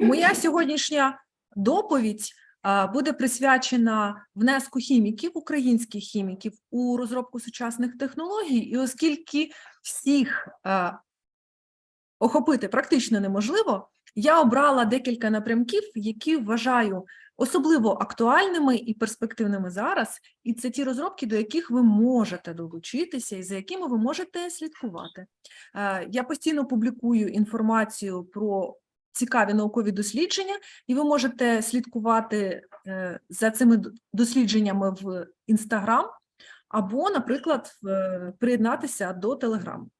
Моя сьогоднішня доповідь буде присвячена внеску хіміків, українських хіміків у розробку сучасних технологій, і оскільки всіх охопити практично неможливо, я обрала декілька напрямків, які вважаю особливо актуальними і перспективними зараз, і це ті розробки, до яких ви можете долучитися і за якими ви можете слідкувати. Я постійно публікую інформацію про цікаві наукові дослідження, і ви можете слідкувати е, за цими дослідженнями в Інстаграм або, наприклад, е, приєднатися до Телеграму.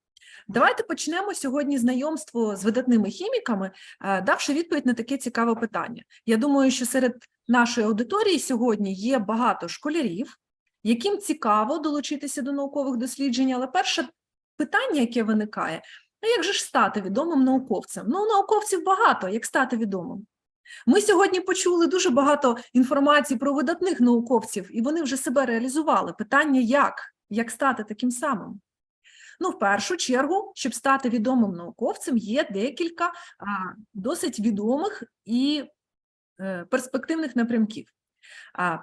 Давайте почнемо сьогодні знайомство з видатними хіміками, е, давши відповідь на таке цікаве питання. Я думаю, що серед нашої аудиторії сьогодні є багато школярів, яким цікаво долучитися до наукових досліджень, але перше питання, яке виникає, ну як же ж стати відомим науковцем? Ну, науковців багато, як стати відомим. Ми сьогодні почули дуже багато інформації про видатних науковців, і вони вже себе реалізували. Питання як? Як стати таким самим? Ну, в першу чергу, щоб стати відомим науковцем, є декілька а, досить відомих і е, перспективних напрямків.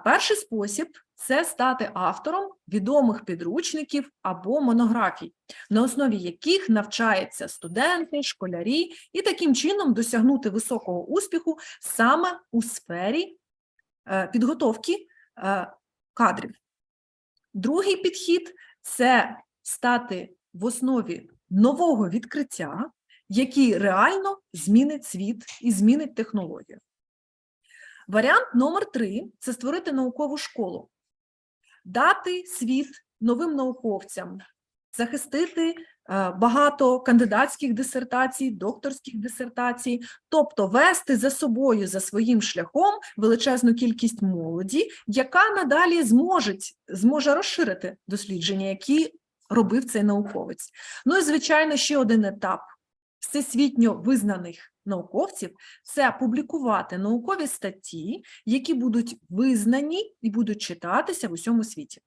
Перший спосіб це стати автором відомих підручників або монографій, на основі яких навчаються студенти, школярі, і таким чином досягнути високого успіху саме у сфері е, підготовки е, кадрів. Другий підхід це стати в основі нового відкриття, який реально змінить світ і змінить технологію. Варіант номер три це створити наукову школу, дати світ новим науковцям, захистити е, багато кандидатських дисертацій, докторських дисертацій, тобто вести за собою, за своїм шляхом величезну кількість молоді, яка надалі зможе, зможе розширити дослідження, які робив цей науковець. Ну і звичайно, ще один етап всесвітньо визнаних науковців це публікувати наукові статті, які будуть визнані і будуть читатися в усьому світі.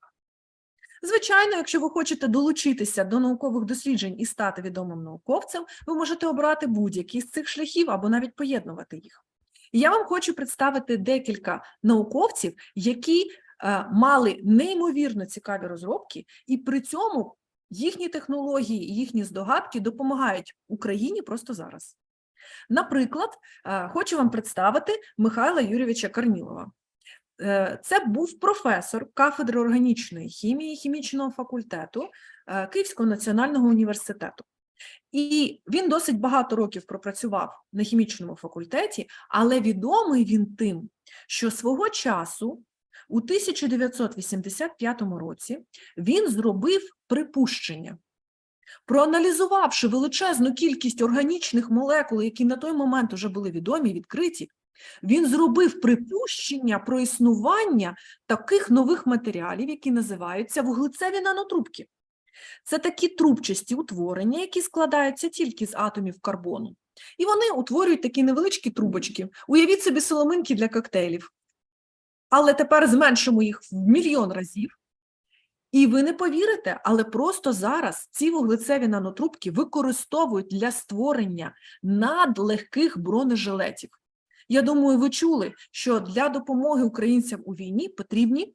Звичайно, якщо ви хочете долучитися до наукових досліджень і стати відомим науковцем, ви можете обрати будь-який з цих шляхів або навіть поєднувати їх. І я вам хочу представити декілька науковців, які е, мали неймовірно цікаві розробки, і при цьому їхні технології їхні здогадки допомагають Україні просто зараз. Наприклад, е, хочу вам представити Михайла Юрійовича Карнілова. Е, Це був професор кафедри органічної хімії хімічного факультету е, Київського національного університету. І він досить багато років пропрацював на хімічному факультеті, але відомий він тим, що свого часу, у 1985 році, він зробив припущення. Проаналізувавши величезну кількість органічних молекул, які на той момент вже були відомі, відкриті, він зробив припущення про існування таких нових матеріалів, які називаються вуглецеві нанотрубки. Це такі трубчасті утворення, які складаються тільки з атомів карбону. І вони утворюють такі невеличкі трубочки. Уявіть собі соломинки для коктейлів. Але тепер зменшимо їх в мільйон разів. І ви не повірите, але просто зараз ці вуглецеві нанотрубки використовують для створення надлегких бронежилетів. Я думаю, ви чули, що для допомоги українцям у війні потрібні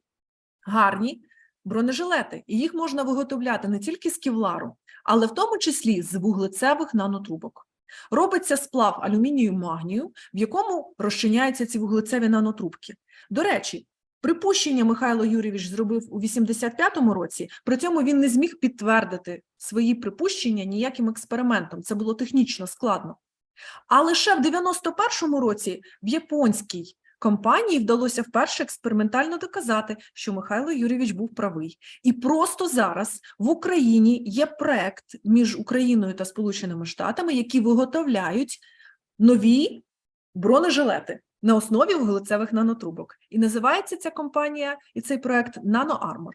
гарні бронежилети, і їх можна виготовляти не тільки з кевлару, але в тому числі з вуглецевих нанотрубок. Робиться сплав алюмінію магнію, в якому розчиняються ці вуглецеві нанотрубки. До речі, припущення Михайло Юрійович зробив у 85-му році, при цьому він не зміг підтвердити свої припущення ніяким експериментом. Це було технічно складно. А лише в 91-му році в японській компанії вдалося вперше експериментально доказати, що Михайло Юрійович був правий. І просто зараз в Україні є проект між Україною та Сполученими Штатами, які виготовляють нові бронежилети на основі вуглецевих нанотрубок. І називається ця компанія і цей проект NanoArmor.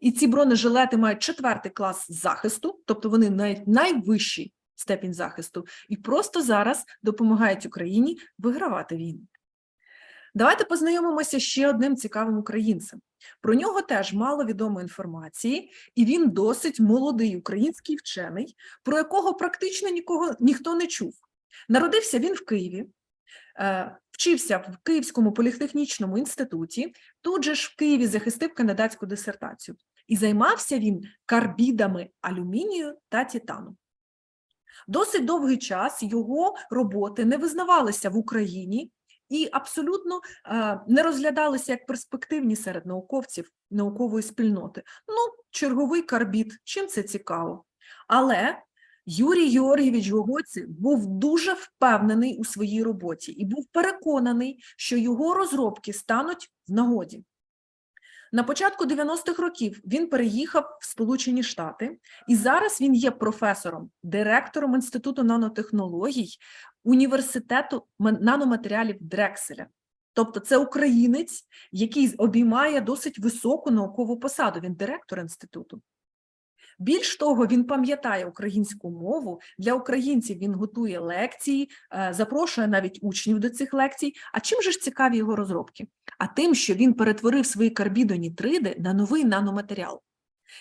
І ці бронежилети мають четвертий клас захисту, тобто вони навіть найвищий степінь захисту, і просто зараз допомагають Україні вигравати війну. Давайте познайомимося ще одним цікавим українцем. Про нього теж мало відомо інформації, і він досить молодий український вчений, про якого практично нікого ніхто не чув. Народився він в Києві Вчився в Київському політехнічному інституті, тут же ж в Києві захистив кандидатську дисертацію. І займався він карбідами алюмінію та титану. Досить довгий час його роботи не визнавалися в Україні і абсолютно е, не розглядалися як перспективні серед науковців наукової спільноти. Ну, черговий карбід, чим це цікаво. Але Юрій Георгійович Гогоці був дуже впевнений у своїй роботі і був переконаний, що його розробки стануть в нагоді. На початку 90-х років він переїхав в Сполучені Штати, і зараз він є професором, директором Інституту нанотехнологій університету наноматеріалів Дрекселя. Тобто це українець, який обіймає досить високу наукову посаду. Він директор інституту. Більш того, він пам'ятає українську мову. Для українців він готує лекції, е, запрошує навіть учнів до цих лекцій. А чим же ж цікаві його розробки? А тим, що він перетворив свої карбідонітриди на новий наноматеріал,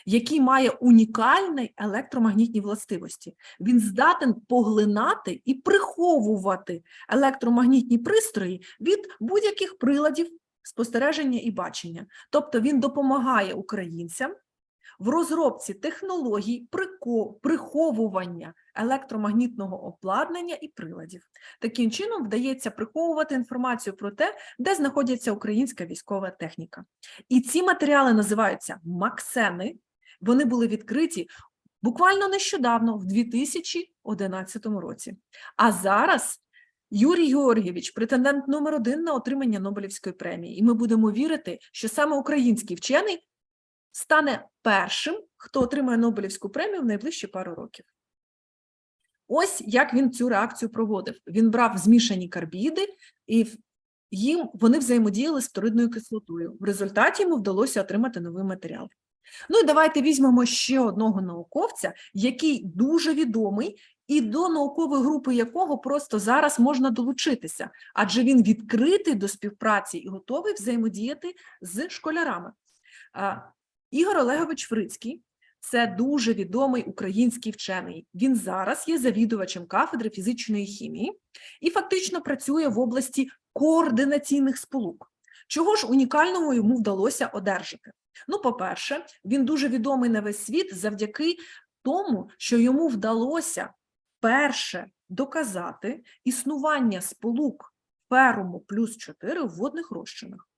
який має унікальні електромагнітні властивості. Він здатен поглинати і приховувати електромагнітні пристрої від будь-яких приладів спостереження і бачення. Тобто він допомагає українцям в розробці технологій приховування електромагнітного обладнання і приладів. Таким чином вдається приховувати інформацію про те, де знаходиться українська військова техніка. І ці матеріали називаються максени. Вони були відкриті буквально нещодавно, в 2011 році. А зараз Юрій Георгійович претендент номер один на отримання Нобелівської премії. І ми будемо вірити, що саме український вчений стане першим, хто отримає Нобелівську премію в найближчі пару років. Ось як він цю реакцію проводив. Він брав змішані карбіди, і їм вони взаємодіяли з фторидною кислотою. В результаті йому вдалося отримати новий матеріал. Ну і давайте візьмемо ще одного науковця, який дуже відомий, і до наукової групи якого просто зараз можна долучитися, адже він відкритий до співпраці і готовий взаємодіяти з школярами. Ігор Олегович Фрицький це дуже відомий український вчений. Він зараз є завідувачем кафедри фізичної хімії і фактично працює в області координаційних сполук. Чого ж унікального йому вдалося одержати? Ну, по-перше, він дуже відомий на весь світ завдяки тому, що йому вдалося перше доказати існування сполук феруму плюс 4 в водних розчинах.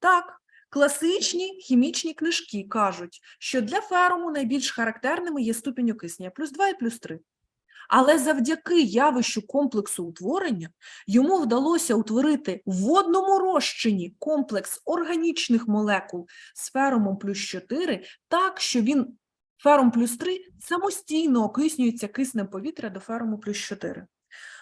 Так, класичні хімічні книжки кажуть, що для феруму найбільш характерними є ступінь окиснення плюс 2 і плюс 3. Але завдяки явищу комплексу утворення йому вдалося утворити в водному розчині комплекс органічних молекул з ферумом плюс 4 так, що він ферум плюс 3 самостійно окиснюється киснем повітря до феруму плюс 4.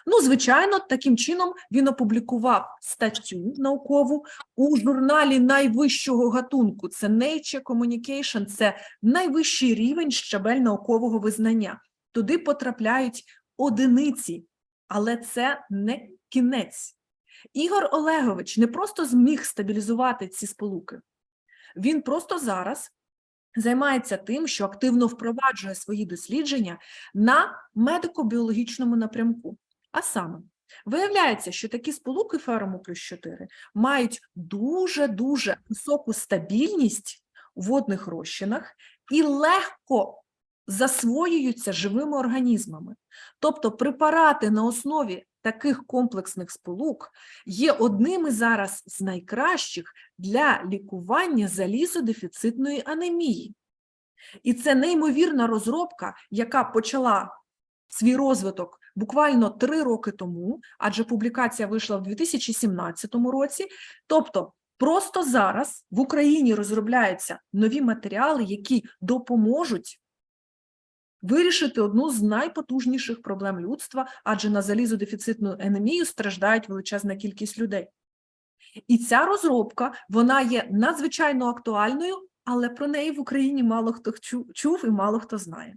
Ну, звичайно, таким чином він опублікував статтю наукову у журналі найвищого гатунку. Це Nature Communication, це найвищий рівень щабель наукового визнання. Туди потрапляють одиниці, але це не кінець. Ігор Олегович не просто зміг стабілізувати ці сполуки, він просто зараз займається тим, що активно впроваджує свої дослідження на медико-біологічному напрямку. А саме, виявляється, що такі сполуки ферому плюс 4 мають дуже-дуже високу стабільність у водних розчинах і легко засвоюються живими організмами. Тобто препарати на основі таких комплексних сполук є одними зараз з найкращих для лікування залізодефіцитної анемії. І це неймовірна розробка, яка почала свій розвиток буквально три роки тому, адже публікація вийшла в 2017 році. Тобто, просто зараз в Україні розробляються нові матеріали, які допоможуть вирішити одну з найпотужніших проблем людства, адже на залізодефіцитну анемію страждають величезна кількість людей. І ця розробка вона є надзвичайно актуальною, але про неї в Україні мало хто чув і мало хто знає.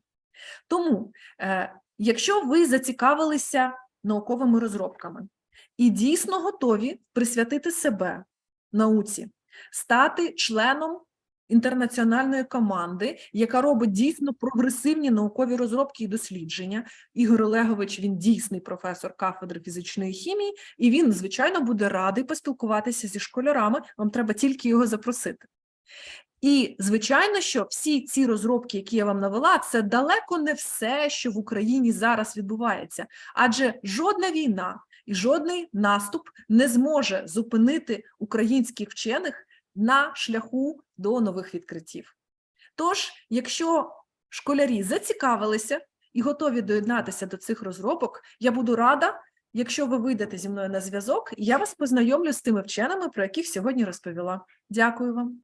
Тому, е, якщо ви зацікавилися науковими розробками і дійсно готові присвятити себе науці, стати членом інтернаціональної команди, яка робить дійсно прогресивні наукові розробки і дослідження. Ігор Олегович він дійсний професор кафедри фізичної хімії, і він, звичайно, буде радий поспілкуватися зі школярами. Вам треба тільки його запросити. І звичайно, що всі ці розробки, які я вам навела, це далеко не все, що в Україні зараз відбувається, адже жодна війна і жодний наступ не зможе зупинити українських вчених на шляху до нових відкриттів. Тож, якщо школярі зацікавилися і готові доєднатися до цих розробок, я буду рада, якщо ви вийдете зі мною на зв'язок, я вас познайомлю з тими вченими, про яких сьогодні розповіла. Дякую вам.